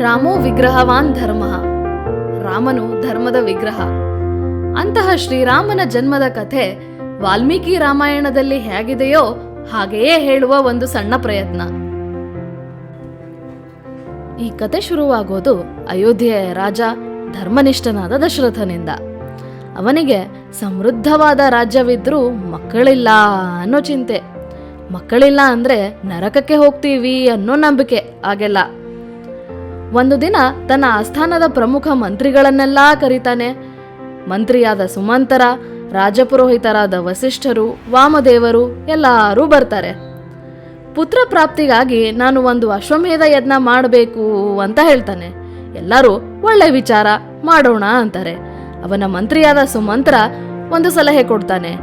ರಾಮೋ ವಿಗ್ರಹವಾನ್ ಧರ್ಮ. ರಾಮನು ಧರ್ಮದ ವಿಗ್ರಹ. ಅಂತಹ ಶ್ರೀರಾಮನ ಜನ್ಮದ ಕಥೆ ವಾಲ್ಮೀಕಿ ರಾಮಾಯಣದಲ್ಲಿ ಹೇಗಿದೆಯೋ ಹಾಗೆಯೇ ಹೇಳುವ ಒಂದು ಸಣ್ಣ ಪ್ರಯತ್ನ. ಈ ಕತೆ ಶುರುವಾಗೋದು ಅಯೋಧ್ಯೆಯ ರಾಜ ಧರ್ಮನಿಷ್ಠನಾದ ದಶರಥನಿಂದ. ಅವನಿಗೆ ಸಮೃದ್ಧವಾದ ರಾಜ್ಯವಿದ್ರೂ ಮಕ್ಕಳಿಲ್ಲ ಅನ್ನೋ ಚಿಂತೆ. ಮಕ್ಕಳಿಲ್ಲ ಅಂದ್ರೆ ನರಕಕ್ಕೆ ಹೋಗ್ತೀವಿ ಅನ್ನೋ ನಂಬಿಕೆ ಆಗೆಲ್ಲ ಒಂದು ದಿನ ತನ್ನ ಆಸ್ಥಾನದ ಪ್ರಮುಖ ಮಂತ್ರಿಗಳನ್ನೆಲ್ಲ ಕರೀತಾನೆ. ಮಂತ್ರಿಯಾದ ಸುಮಂತರ, ರಾಜಪುರೋಹಿತರಾದ ವಸಿಷ್ಠರು, ವಾಮದೇವರು ಎಲ್ಲರೂ ಬರ್ತಾರೆ. ಪುತ್ರ ಪ್ರಾಪ್ತಿಗಾಗಿ ನಾನು ಒಂದು ಅಶ್ವಮೇಧ ಯಜ್ಞ ಮಾಡಬೇಕು ಅಂತ ಹೇಳ್ತಾನೆ. ಎಲ್ಲರೂ ಒಳ್ಳೆ ವಿಚಾರ ಮಾಡೋಣ ಅಂತಾರೆ. ಅವನ ಮಂತ್ರಿಯಾದ ಸುಮಂತ್ರ ಒಂದು ಸಲಹೆ ಕೊಡ್ತಾನೆ.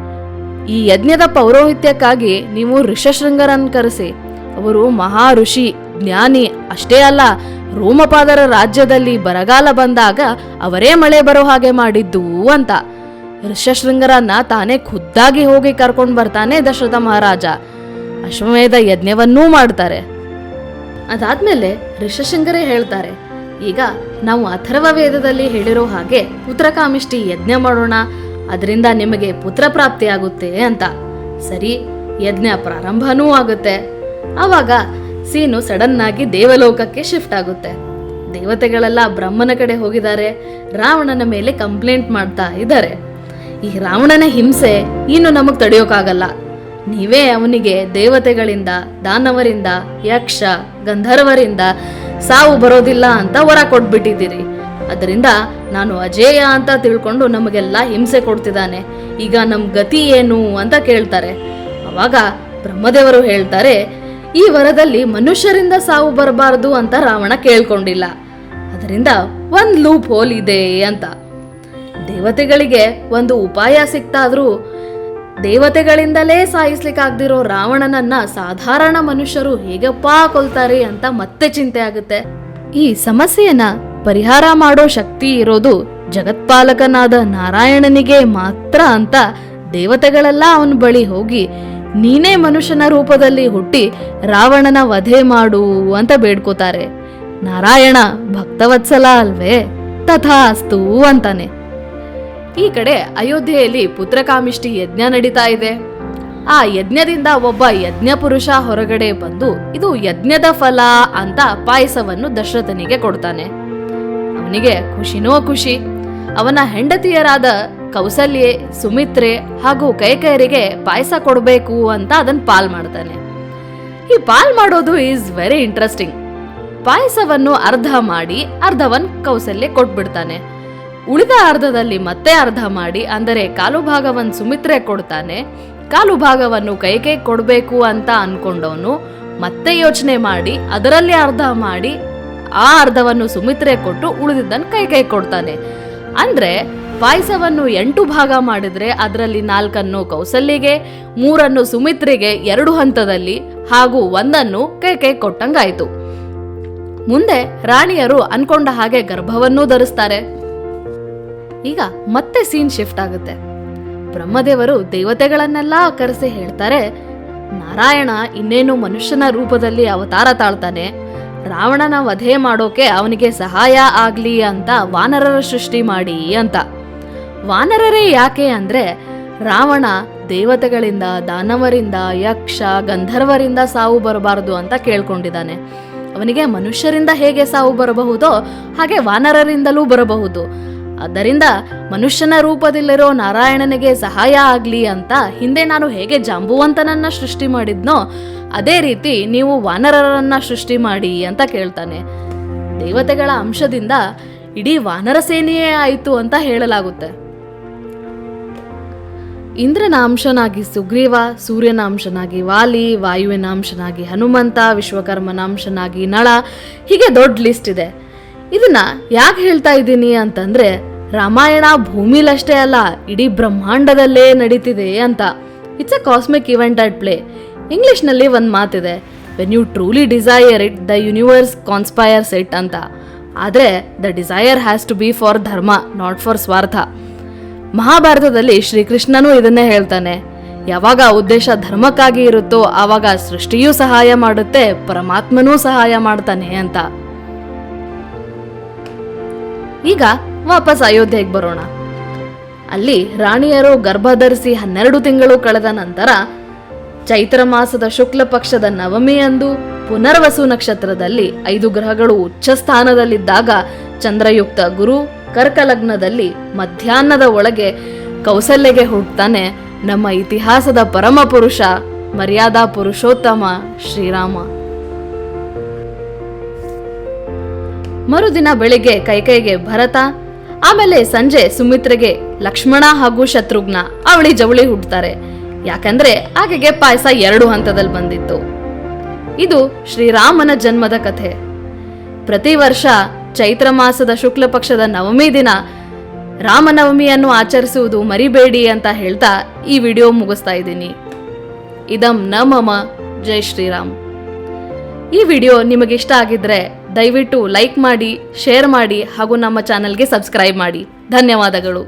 ಈ ಯಜ್ಞದ ಪೌರೋಹಿತ್ಯಕ್ಕಾಗಿ ನೀವು ಋಷಶೃಂಗರನ್ ಕರೆಸಿ. ಅವರು ಮಹಾ ಋಷಿ. ಜ್ಞಾನಿ ಅಷ್ಟೇ ಅಲ್ಲ, ರೋಮಪಾದರ ರಾಜ್ಯದಲ್ಲಿ ಬರಗಾಲ ಬಂದಾಗ ಅವರೇ ಮಳೆ ಬರೋ ಹಾಗೆ ಮಾಡಿದ್ದು ಅಂತ. ಋಷಶೃಂಗರನ್ನ ತಾನೇ ಖುದ್ದಾಗಿ ಹೋಗಿ ಕರ್ಕೊಂಡು ಬರ್ತಾನೆ ದಶರಥ ಮಹಾರಾಜ. ಅಶ್ವಮೇಧ ಯಜ್ಞವನ್ನೂ ಮಾಡ್ತಾರೆ. ಅದಾದ್ಮೇಲೆ ಋಷಶೃಂಗರೇ ಹೇಳ್ತಾರೆ, ಈಗ ನಾವು ಅಥರ್ವ ವೇದದಲ್ಲಿ ಹೇಳಿರೋ ಹಾಗೆ ಪುತ್ರಕಾಮಿಷ್ಟಿ ಯಜ್ಞ ಮಾಡೋಣ, ಅದರಿಂದ ನಿಮಗೆ ಪುತ್ರ ಪ್ರಾಪ್ತಿಯಾಗುತ್ತೆ ಅಂತ. ಸರಿ, ಯಜ್ಞ ಪ್ರಾರಂಭನೂ ಆಗುತ್ತೆ. ಆವಾಗ ಸೀನು ಸಡನ್ ಆಗಿ ದೇವಲೋಕಕ್ಕೆ ಶಿಫ್ಟ್ ಆಗುತ್ತೆ. ದೇವತೆಗಳೆಲ್ಲ ಬ್ರಹ್ಮನ ಕಡೆ ಹೋಗಿದ್ದಾರೆ. ರಾವಣನ ಮೇಲೆ ಕಂಪ್ಲೇಂಟ್ ಮಾಡ್ತಾ ಇದ್ದಾರೆ. ಈ ರಾವಣನ ಹಿಂಸೆ ಇನ್ನು ನಮಗೆ ತಡೆಯೋಕ್ಕಾಗಲ್ಲ ನೀವೇ ಅವನಿಗೆ ದೇವತೆಗಳಿಂದ, ದಾನವರಿಂದ, ಯಕ್ಷ, ಗಂಧರ್ವರಿಂದ ಸಾವು ಬರೋದಿಲ್ಲ ಅಂತ ವರ ಕೊಟ್ಬಿಟ್ಟಿದ್ದೀರಿ. ಅದರಿಂದ ನಾನು ಅಜೇಯ ಅಂತ ತಿಳ್ಕೊಂಡು ನಮಗೆಲ್ಲ ಹಿಂಸೆ ಕೊಡ್ತಿದ್ದಾನೆ. ಈಗ ನಮ್ಮ ಗತಿ ಏನು ಅಂತ ಕೇಳ್ತಾರೆ. ಅವಾಗ ಬ್ರಹ್ಮದೇವರು ಹೇಳ್ತಾರೆ ಈ ವರದಲ್ಲಿ ಮನುಷ್ಯರಿಂದ ಸಾವು ಬರಬಾರದು ಅಂತ ರಾವಣ ಕೇಳ್ಕೊಂಡಿಲ್ಲ. ಅದರಿಂದ ಒಂದ್ ಲೂಪ್ ಹೋಲ್ ಇದೆ ಅಂತ. ದೇವತೆಗಳಿಗೆ ಒಂದು ಉಪಾಯ ಸಿಕ್ತಾದ್ರೂ ದೇವತೆಗಳಿಂದಲೇ ಸಾಯಿಸ್ಲಿಕ್ಕಾಗ್ದಿರೋ ರಾವಣನನ್ನ ಸಾಧಾರಣ ಮನುಷ್ಯರು ಹೇಗಪ್ಪಾ ಕೊಲ್ತಾರೆ ಅಂತ ಮತ್ತೆ ಚಿಂತೆ ಆಗುತ್ತೆ. ಈ ಸಮಸ್ಯೆಯನ್ನ ಪರಿಹಾರ ಮಾಡೋ ಶಕ್ತಿ ಇರೋದು ಜಗತ್ಪಾಲಕನಾದ ನಾರಾಯಣನಿಗೆ ಮಾತ್ರ ಅಂತ ದೇವತೆಗಳೆಲ್ಲ ಅವನ ಬಳಿ ಹೋಗಿ ನೀನೇ ಮನುಷ್ಯನ ರೂಪದಲ್ಲಿ ಹುಟ್ಟಿ ರಾವಣನ ವಧೆ ಮಾಡು ಅಂತ ಬೇಡ್ಕೋತಾರೆ. ನಾರಾಯಣ ಭಕ್ತವತ್ಸಲ ಅಲ್ವೇ? ತಥಾಸ್ತು ಅಂತಾನೆ. ಈ ಕಡೆ ಅಯೋಧ್ಯೆಯಲ್ಲಿ ಪುತ್ರಕಾಮಿಷ್ಟಿ ಯಜ್ಞ ನಡೀತಾ ಇದೆ. ಆ ಯಜ್ಞದಿಂದ ಒಬ್ಬ ಯಜ್ಞ ಪುರುಷ ಹೊರಗಡೆ ಬಂದು ಇದು ಯಜ್ಞದ ಫಲ ಅಂತ ಪಾಯಸವನ್ನು ದಶರಥನಿಗೆ ಕೊಡ್ತಾನೆ. ಅವನಿಗೆ ಖುಷಿನೋ ಖುಷಿ. ಅವನ ಹೆಂಡತಿಯರಾದ ಕೌಸಲ್ಯೆ, ಸುಮಿತ್ರೆ ಹಾಗೂ ಕೈಕೈರಿಗೆ ಪಾಯಸ ಕೊಡಬೇಕು ಅಂತ ಅದನ್ನ ಪಾಲ್ ಮಾಡ್ತಾನೆ. ಈ ಪಾಲ್ ಮಾಡೋದು ಈಸ್ ವೆರಿ ಇಂಟ್ರೆಸ್ಟಿಂಗ್ ಪಾಯಸವನ್ನು ಅರ್ಧ ಮಾಡಿ ಅರ್ಧವನ್ ಕೌಸಲ್ಯ ಕೊಟ್ಬಿಡ್ತಾನೆ. ಉಳಿದ ಅರ್ಧದಲ್ಲಿ ಮತ್ತೆ ಅರ್ಧ ಮಾಡಿ ಅಂದರೆ ಕಾಲು ಭಾಗವನ್ನು ಸುಮಿತ್ರೆ ಕೊಡ್ತಾನೆ. ಕಾಲು ಭಾಗವನ್ನು ಕೈಗೆ ಕೊಡಬೇಕು ಅಂತ ಅನ್ಕೊಂಡವನು ಮತ್ತೆ ಯೋಚನೆ ಮಾಡಿ ಅದರಲ್ಲಿ ಅರ್ಧ ಮಾಡಿ ಆ ಅರ್ಧವನ್ನು ಸುಮಿತ್ರೆ ಕೊಟ್ಟು ಉಳಿದಿದ್ದನ್ನು ಕೈ ಕೈ ಕೊಡ್ತಾನೆ. ಅಂದ್ರೆ ಪಾಯಸವನ್ನು ಎಂಟು ಭಾಗ ಮಾಡಿದ್ರೆ ಅದರಲ್ಲಿ ನಾಲ್ಕನ್ನು ಕೌಸಲ್ಯಗೆ, ಮೂರನ್ನು ಸುಮಿತ್ರಿಗೆ, ಎರಡು ಹಂತದಲ್ಲಿ ಹಾಗೂ ಒಂದನ್ನು ಕೈ ಕೊಟ್ಟಂಗಾಯಿತು ಕೊಟ್ಟಂಗಾಯ್ತು. ಮುಂದೆ ರಾಣಿಯರು ಅನ್ಕೊಂಡ ಹಾಗೆ ಗರ್ಭವನ್ನೂ ಧರಿಸ್ತಾರೆ. ಈಗ ಮತ್ತೆ ಸೀನ್ ಶಿಫ್ಟ್ ಆಗುತ್ತೆ. ಬ್ರಹ್ಮದೇವರು ದೇವತೆಗಳನ್ನೆಲ್ಲ ಕರೆಸಿ ಹೇಳ್ತಾರೆ, ನಾರಾಯಣ ಇನ್ನೇನು ಮನುಷ್ಯನ ರೂಪದಲ್ಲಿ ಅವತಾರ ತಾಳ್ತಾನೆ. ರಾವಣನ ವಧೆ ಮಾಡೋಕೆ ಅವನಿಗೆ ಸಹಾಯ ಆಗ್ಲಿ ಅಂತ ವಾನರರ ಸೃಷ್ಟಿ ಮಾಡಿ ಅಂತ. ವಾನರರೇ ಯಾಕೆ ಅಂದ್ರೆ ರಾವಣ ದೇವತೆಗಳಿಂದ, ದಾನವರಿಂದ, ಯಕ್ಷ, ಗಂಧರ್ವರಿಂದ ಸಾವು ಬರಬಾರದು ಅಂತ ಕೇಳ್ಕೊಂಡಿದ್ದಾನೆ. ಅವನಿಗೆ ಮನುಷ್ಯರಿಂದ ಹೇಗೆ ಸಾವು ಬರಬಹುದೋ ಹಾಗೆ ವಾನರರಿಂದಲೂ ಬರಬಹುದು. ಆದ್ದರಿಂದ ಮನುಷ್ಯನ ರೂಪದಲ್ಲಿರೋ ನಾರಾಯಣನಿಗೆ ಸಹಾಯ ಆಗಲಿ ಅಂತ ಹಿಂದೆ ನಾನು ಹೇಗೆ ಜಾಂಬುವಂತನನ್ನ ಸೃಷ್ಟಿ ಮಾಡಿದ್ನೋ, ಅದೇ ರೀತಿ ನೀವು ವಾನರರನ್ನ ಸೃಷ್ಟಿ ಮಾಡಿ ಅಂತ ಕೇಳ್ತಾನೆ. ದೇವತೆಗಳ ಅಂಶದಿಂದ ಇಡೀ ವಾನರ ಸೇನೆಯೇ ಆಯಿತು ಅಂತ ಹೇಳಲಾಗುತ್ತೆ. ಇಂದ್ರನ ಅಂಶನಾಗಿ ಸುಗ್ರೀವ ಸೂರ್ಯನ ಅಂಶನಾಗಿ ವಾಲಿ ವಾಯುವಿನ ಅಂಶನಾಗಿ ಹನುಮಂತ ವಿಶ್ವಕರ್ಮನ ಅಂಶನಾಗಿ ನಳ, ಹೀಗೆ ದೊಡ್ಡ ಲಿಸ್ಟ್ ಇದೆ. ಇದನ್ನ ಯಾಕೆ ಹೇಳ್ತಾ ಇದ್ದೀನಿ ಅಂತಂದ್ರೆ, ರಾಮಾಯಣ ಭೂಮಿಲಷ್ಟೇ ಅಲ್ಲ, ಇಡೀ ಬ್ರಹ್ಮಾಂಡದಲ್ಲೇ ನಡೀತಿದೆ ಅಂತ. It's a cosmic event at play ಇಂಗ್ಲಿಷ್ನಲ್ಲಿ ಒಂದು ಮಾತಿದೆ when you truly desire it the universe conspires it ಅಂತ. ಆದರೆ the desire has to be for dharma not for swartha ಮಹಾಭಾರತದಲ್ಲಿ ಶ್ರೀಕೃಷ್ಣನೂ ಇದನ್ನೇ ಹೇಳ್ತಾನೆ. ಯಾವಾಗ ಉದ್ದೇಶ ಧರ್ಮಕ್ಕಾಗಿ ಇರುತ್ತೋ ಆವಾಗ ಸೃಷ್ಟಿಯೂ ಸಹಾಯ ಮಾಡುತ್ತೆ, ಪರಮಾತ್ಮನೂ ಸಹಾಯ ಮಾಡ್ತಾನೆ ಅಂತ. ಈಗ ವಾಪಸ್ ಅಯೋಧ್ಯೆಗೆ ಬರೋಣ. ಅಲ್ಲಿ ರಾಣಿಯರು ಗರ್ಭಧರಿಸಿ ಹನ್ನೆರಡು ತಿಂಗಳು ಕಳೆದ ನಂತರ ಚೈತ್ರ ಮಾಸದ ಶುಕ್ಲ ಪಕ್ಷದ ನವಮಿಯಂದು ಪುನರ್ವಸು ನಕ್ಷತ್ರದಲ್ಲಿ ಐದು ಗ್ರಹಗಳು ಉಚ್ಚ ಸ್ಥಾನದಲ್ಲಿದ್ದಾಗ ಚಂದ್ರಯುಕ್ತ ಗುರು ಕರ್ಕಲಗ್ನದಲ್ಲಿ ಮಧ್ಯಾಹ್ನದ ಒಳಗೆ ಕೌಸಲ್ಯಗೆ ಹುಟ್ಟುತ್ತಾನೆ ನಮ್ಮ ಇತಿಹಾಸದ ಪರಮ ಪುರುಷ ಮರ್ಯಾದಾ ಪುರುಷೋತ್ತಮ ಶ್ರೀರಾಮ. ಮರುದಿನ ಬೆಳಿಗ್ಗೆ ಕೈಕೈಗೆ ಭರತ, ಆಮೇಲೆ ಸಂಜೆ ಸುಮಿತ್ರೆಗೆ ಲಕ್ಷ್ಮಣ ಹಾಗೂ ಶತ್ರುಘ್ನ ಅವಳಿ ಜವಳಿ ಹುಡ್ತಾರೆ ಯಾಕಂದ್ರೆ ಆಕೆಗೆ ಪಾಯಸ ಎರಡು ಹಂತದಲ್ಲಿ ಬಂದಿತ್ತು. ಇದು ಶ್ರೀರಾಮನ ಜನ್ಮದ ಕಥೆ. ಪ್ರತಿ ವರ್ಷ ಚೈತ್ರ ಮಾಸದ ಶುಕ್ಲ ಪಕ್ಷದ ನವಮಿ ದಿನ. ರಾಮನವಮಿಯನ್ನು ಆಚರಿಸುವುದು ಮರಿಬೇಡಿ ಅಂತ ಹೇಳ್ತಾ ಈ ವಿಡಿಯೋ ಮುಗಿಸ್ತಾ ಇದ್ದೀನಿ. ಇದಂ ನ ಜೈ ಶ್ರೀರಾಮ್. ಈ ವಿಡಿಯೋ ನಿಮಗೆ ಇಷ್ಟ ಆಗಿದ್ರೆ ದಯವಿಟ್ಟು ಲೈಕ್ ಮಾಡಿ, ಶೇರ್ ಮಾಡಿ ಹಾಗೂ ನಮ್ಮ ಚಾನಲ್ಗೆ ಸಬ್ಸ್ಕ್ರೈಬ್ ಮಾಡಿ. ಧನ್ಯವಾದಗಳು.